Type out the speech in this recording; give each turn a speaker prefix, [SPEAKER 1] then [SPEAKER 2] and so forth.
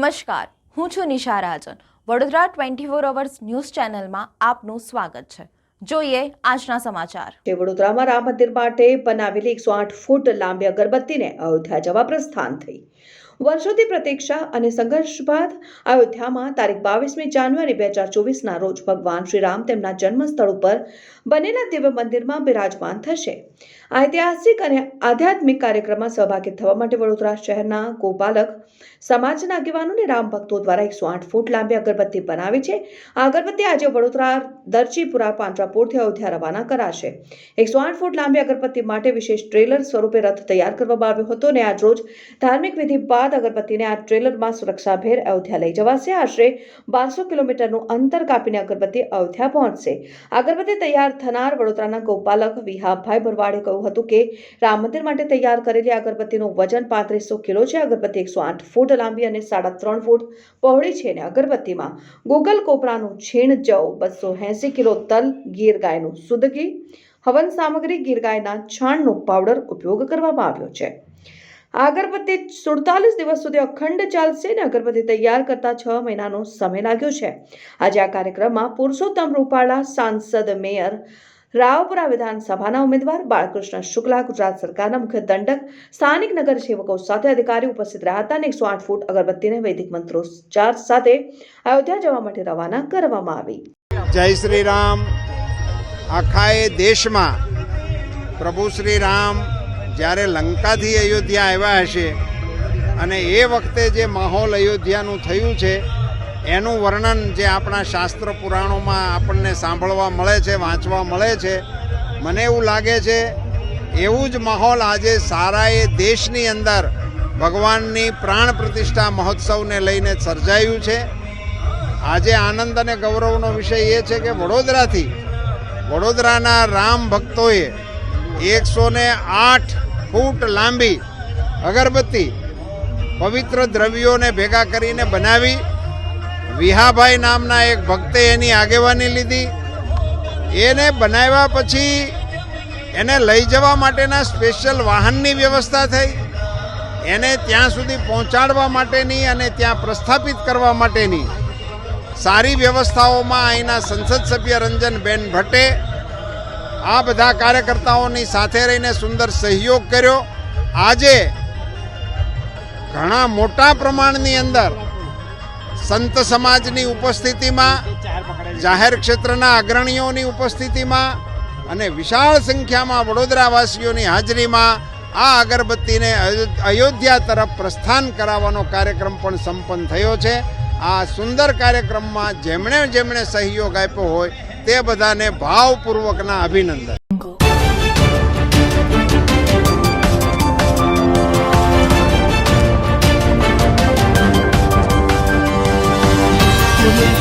[SPEAKER 1] નમસ્કાર, હું છું Nisha Rajan. Vadodara twenty four hours news ચેનલમાં આપનું સ્વાગત છે. જોઈએ આજના સમાચાર.
[SPEAKER 2] વડોદરામાં રામ મંદિર માટે બનાવેલી એકસો આઠ ફૂટ લાંબી અગરબત્તીને અયોધ્યા જવા પ્રસ્થાન થઈ. વર્ષોથી પ્રતીક્ષા અને સંઘર્ષ બાદ અયોધ્યામાં તારીખ બાવીસમી જાન્યુઆરી બે હજાર ચોવીસના રોજ ભગવાન શ્રી રામ તેમના જન્મસ્થળ ઉપર બનેલા દિવ્ય મંદિરમાં બિરાજમાન થશે. ઐતિહાસિક અને આધ્યાત્મિક કાર્યક્રમમાં સહભાગી થવા માટે વડોદરા શહેરના ગોપાલક સમાજના આગેવાનોને રામ ભક્તો દ્વારા એકસો આઠ ફૂટ લાંબી અગરબત્તી બનાવી છે. આ અગરબત્તી આજે વડોદરા, દરજીપુરા, પાંજરાપોળથી અયોધ્યા રવાના કરાશે. એકસો આઠ ફૂટ લાંબી અગરબત્તી માટે વિશેષ ટ્રેલર સ્વરૂપે રથ તૈયાર કરવામાં આવ્યો હતો અને આજ રોજ ધાર્મિક વિધિ બાદ અગરબત્તીને આ ટ્રેલરમાં સુરક્ષાભેર અયોધ્યા લઈ જવાશે. આશરે બારસો કિલોમીટરનું અંતર કાપીને અગરબત્તી અયોધ્યા પહોંચશે. અગરબત્તી તૈયાર થનાર વડોદરાના ગોપાલક વિહાભાઈ ભરવાડે કહ્યું હતું કે, રામ મંદિર માટે તૈયાર કરેલી અગરબત્તીનું વજન પાંત્રીસો કિલો છે. અગરબત્તી એકસો આઠ ફૂટ લાંબી અને સાડા ત્રણ ફૂટ પહોળી છે અને અગરબત્તીમાં ગોગલ કોપરાનું છીણ, જવ, બસો એંસી કિલો તલ, ગીર ગાયનું સુદગી, હવન સામગ્રી, ગીર ગાયના છાણનો પાવડર ઉપયોગ કરવામાં આવ્યો છે. આ અગરબત્તી સુડતાલીસ દિવસ સુધી અખંડ ચાલશે અને અગરબત્તી તૈયાર કરતા છ મહિનાનો સમય લાગ્યો છે. આજે આ કાર્યક્રમમાં પુરુષોત્તમ રૂપાળા સાંસદ મેયર, રાવપુરા વિધાનસભાના ઉમેદવાર, બાળકૃષ્ણ શુક્લા, ગુજરાત સરકારના મુખ્ય દંડક, સ્થાનિક નગર સેવકો સાથે અધિકારી ઉપસ્થિત રહ્યા હતા અને એકસો આઠ ફૂટ અગરબત્તીને વૈદિક મંત્રોચ્ચાર સાથે અયોધ્યા જવા માટે રવાના કરવામાં આવી.
[SPEAKER 3] જય શ્રી રામ. આખા દેશમાં પ્રભુ શ્રી રામ જ્યારે લંકાથી અયોધ્યા આવ્યા હશે અને એ વખતે જે માહોલ અયોધ્યાનું થયું છે, એનું વર્ણન જે આપણા શાસ્ત્ર પુરાણોમાં આપણને સાંભળવા મળે છે, વાંચવા મળે છે, મને એવું લાગે છે, એવું જ માહોલ આજે સારા એ દેશની અંદર ભગવાનની પ્રાણ પ્રતિષ્ઠા મહોત્સવને લઈને સર્જાયું છે. આજે આનંદ અને ગૌરવનો વિષય એ છે કે વડોદરાથી, વડોદરાના રામ ભક્તોએ એકસો ને આઠ ફૂટ લાંબી, અગરબત્તી, પવિત્ર દ્રવ્યોને ભેગા કરીને બનાવી, વિહાભાઈ નામના એક ભક્તે એની આગેવાની લીધી. એને બનાવ્યા પછી એને લઈ જવા માટેના સ્પેશિયલ વાહનની વ્યવસ્થા થઈ. એને ત્યાં સુધી પહોંચાડવા માટેની અને ત્યાં પ્રસ્થાપિત કરવા માટેની સારી વ્યવસ્થાઓમાં અહીંના સંસદ સભ્ય રંજનબેન ભટ્ટે આ બધા કાર્યકર્તાઓની સાથે રહીને સુંદર સહયોગ કર્યો. આજે ઘણા મોટા પ્રમાણની અંદર સંત સમાજની ઉપસ્થિતિમાં, જાહેર ક્ષેત્રના અગ્રણીઓની ઉપસ્થિતિમાં અને વિશાળ સંખ્યામાં વડોદરાવાસીઓની હાજરીમાં આ અગરબત્તીને અયોધ્યા તરફ પ્રસ્થાન કરાવવાનો કાર્યક્રમ પણ સંપન્ન થયો છે. આ સુંદર કાર્યક્રમમાં જેમણે જેમણે સહયોગ આપ્યો હોય તે બધાને ભાવપૂર્વકના અભિનંદન.
[SPEAKER 1] Audio